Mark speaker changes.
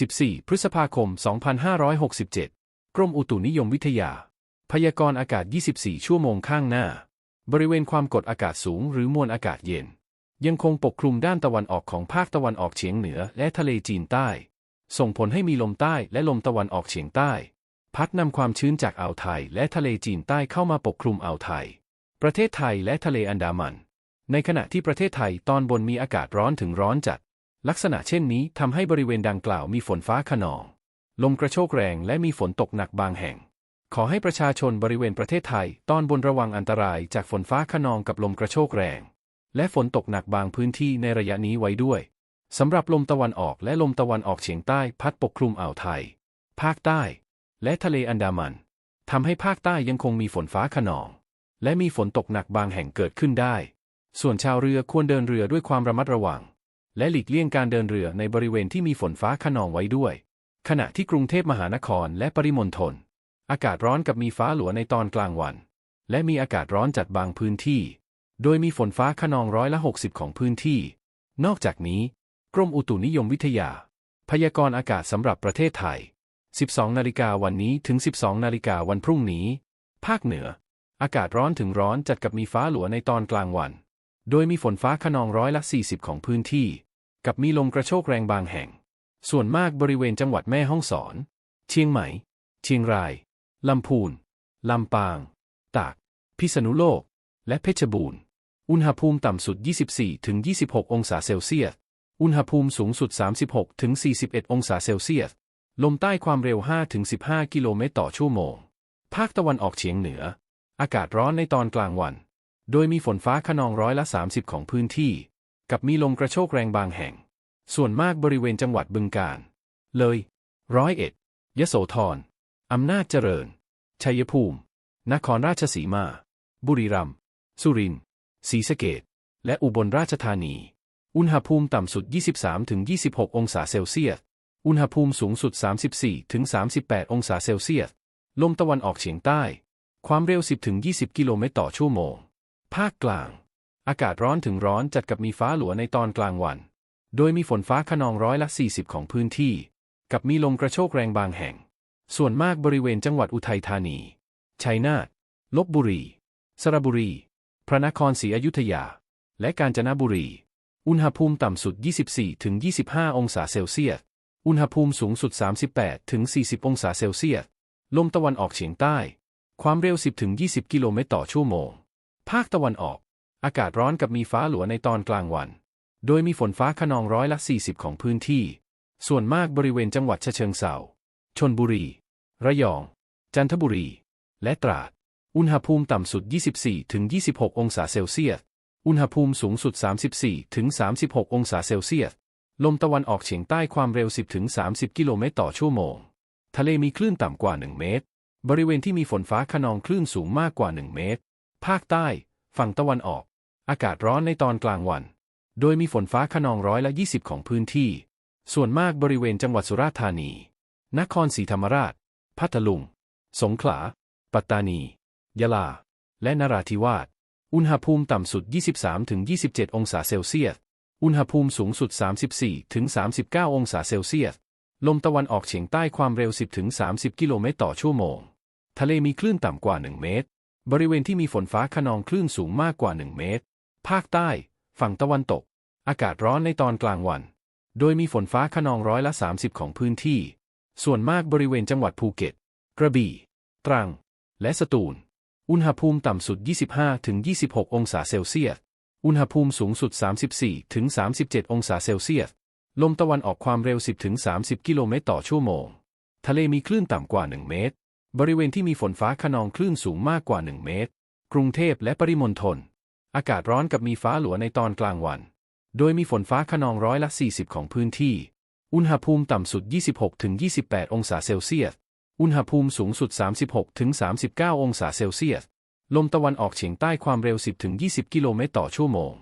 Speaker 1: 14 พฤษภาคม 2567 กรมอุตุนิยมวิทยา พยากรณ์อากาศ 24 ชั่วโมงข้างหน้า บริเวณความกดอากาศสูงหรือมวลอากาศเย็น ยังคงปกคลุมด้านตะวันออกของภาคตะวันออกเฉียงเหนือและทะเลจีนใต้ ส่งผลให้มีลมใต้และลมตะวันออกเฉียงใต้ พัดนำความชื้นจากอ่าวไทยและทะเลจีนใต้เข้ามาปกคลุมอ่าวไทย ประเทศไทยและทะเลอันดามัน ในขณะที่ประเทศไทยตอนบนมีอากาศร้อนถึงร้อนจัด ลักษณะเช่นนี้ทำให้บริเวณดังกล่าวมีฝนฟ้าขนอง ลมกระโชกแรงและมีฝนตกหนักบางแห่ง ขอให้ประชาชนบริเวณประเทศไทย ตอนบนระวังอันตรายจากฝนฟ้าขนองกับลมกระโชกแรง และฝนตกหนักบางพื้นที่ในระยะนี้ไว้ด้วยสำหรับลมตะวันออกและลมตะวันออกเฉียงใต้พัดปกคลุมอ่าวไทย ภาคใต้ และทะเลอันดามันทำให้ภาคใต้ยังคงมีฝนฟ้าขนอง และมีฝนตกหนักบางแห่งเกิดขึ้นได้ ส่วนชาวเรือควรเดินเรือด้วยความระมัดระวัง และหลีกเลี่ยงการเดินเรือในบริเวณที่มีฝนฟ้าขนองไว้ด้วย ขณะที่กรุงเทพมหานครและปริมณฑลอากาศร้อนกับมีฟ้าหลัวในตอนกลางวัน และมีอากาศร้อนจัดบางพื้นที่ โดยมีฝนฟ้าขนองร้อยละ 60 ของพื้นที่ นอกจากนี้ กรมอุตุนิยมวิทยา พยากรณ์อากาศสำหรับประเทศไทย 12 นาฬิกาวันนี้ถึง 12 นาฬิกาวันพรุ่งนี้ ภาคเหนือ อากาศร้อนถึงร้อนจัดกับมีฟ้าหลัวในตอนกลางวัน โดยมีฝนฟ้าขนองร้อยละ 40 ของพื้นที่ กับมีลมกระโชกแรงบางแห่ง ส่วนมากบริเวณจังหวัดแม่ฮ่องสอน เชียงใหม่ เชียงราย ลำพูน ลำปาง ตาก พิษณุโลก และเพชรบูรณ์ อุณหภูมิต่ำสุด 24-26 องศาเซลเซียส อุณหภูมิสูงสุด 36-41 องศาเซลเซียส ลมใต้ความเร็ว 5-15 กิโลเมตรต่อชั่วโมง ภาคตะวันออกเฉียงเหนือ อากาศร้อนในตอนกลางวัน โดยมีฝนฟ้าขนองร้อยละ 30 ของพื้นที่ กับมีลมกระโชกแรงบางแห่ง ส่วนมากบริเวณจังหวัดบึงกาฬเลย ร้อยเอ็ด ยโสธร อำนาจเจริญ ชัยภูมิ นครราชสีมา บุรีรัมย์ สุรินทร์ศรีสะเกษและอุบลราชธานี อุณหภูมิต่ำสุด 23-26 องศาเซลเซียส อุณหภูมิสูงสุด 34-38 องศาเซลเซียส ลมตะวันออกเฉียงใต้ ความเร็ว 10-20 กิโลเมตรต่อชั่วโมง ภาคกลาง อากาศร้อนถึงร้อนจัดกับมีฟ้าหลัวในตอนกลางวัน โดยมีฝนฟ้าขนองร้อยละ 40 ของพื้นที่ กับมีลมกระโชกแรงบางแห่ง ส่วนมากบริเวณจังหวัดอุทัยธานี ชัยนาท ลบบุรี สระบุรี พระนครศรีอยุธยา และกาญจนบุรี อุณหภูมิต่ำสุด 24-25 องศาเซลเซียส อุณหภูมิสูงสุด 38-40 องศาเซลเซียส ลมตะวันออกเฉียงใต้ ความเร็ว 10-20 กิโลเมตรต่อชั่วโมง ภาคตะวันออก อากาศร้อนกับมีฟ้าหลัวในตอนกลางวัน โดยมีฝนฟ้าขนองร้อยละ 40 ของพื้นที่ ส่วนมากบริเวณจังหวัดฉะเชิงเทราชนบุรี ระยอง จันทบุรี และตราด อุณหภูมิต่ำสุด 24-26 องศาเซลเซียส อุณหภูมิสูงสุด 34-36 องศาเซลเซียส ลมตะวันออกเฉียงใต้ความเร็ว 10-30 กิโลเมตรต่อชั่วโมง ทะเลมีคลื่นต่ำกว่า 1 เมตร บริเวณที่มีฝนฟ้าขนองคลื่นสูงมากกว่า 1 เมตร ภาคใต้ ฝั่งตะวันออก อากาศร้อนในตอนกลางวัน โดยมีฝนฟ้าขนองร้อยละ20 ของพื้นที่ ส่วนมากบริเวณจังหวัดสุราษฎร์ธานี นครศรีธรรมราช พัทลุง สงขลา ปัตตานี ยะลา และนราธิวาส อุณหภูมิต่ำสุด 23-27 องศาเซลเซียส อุณหภูมิสูงสุด 34-39 องศาเซลเซียส ลมตะวันออกเฉียงใต้ความเร็ว 10-30 กิโลเมตรต่อชั่วโมง ทะเลมีคลื่นต่ำกว่า 1 เมตร บริเวณที่มีฝนฟ้าขนองคลื่นสูงมากกว่า 1 เมตร ภาคใต้ ฝั่งตะวันตก อากาศร้อนในตอนกลางวัน โดยมีฝนฟ้าขนองร้อยละ 30 ของพื้นที่ ส่วนมากบริเวณจังหวัดภูเก็ต กระบี่ ตรัง และสตูล อุณหภูมิต่ำสุด 25-26 องศาเซลเซียส อุณหภูมิสูงสุด 34-37 องศาเซลเซียส ลมตะวันออกความเร็ว 10-30 กิโลเมตรต่อชั่วโมง ทะเลมีคลื่นต่ำกว่า 1 เมตร บริเวณที่มีฝนฟ้าขนองคลื่นสูงมากกว่า 1 เมตร กรุงเทพและปริมณฑล อากาศร้อนกับมีฟ้าหลัวในตอนกลางวัน โดยมีฝนฟ้าขนองร้อยละ 40 ของพื้นที่ อุณหภูมิต่ำสุด 26-28 องศาเซลเซียส อุณหภูมิสูงสุด 36-39 องศาเซลเซียส ลมตะวันออกเฉียงใต้ความเร็ว 10-20 กิโลเมตรต่อชั่วโมง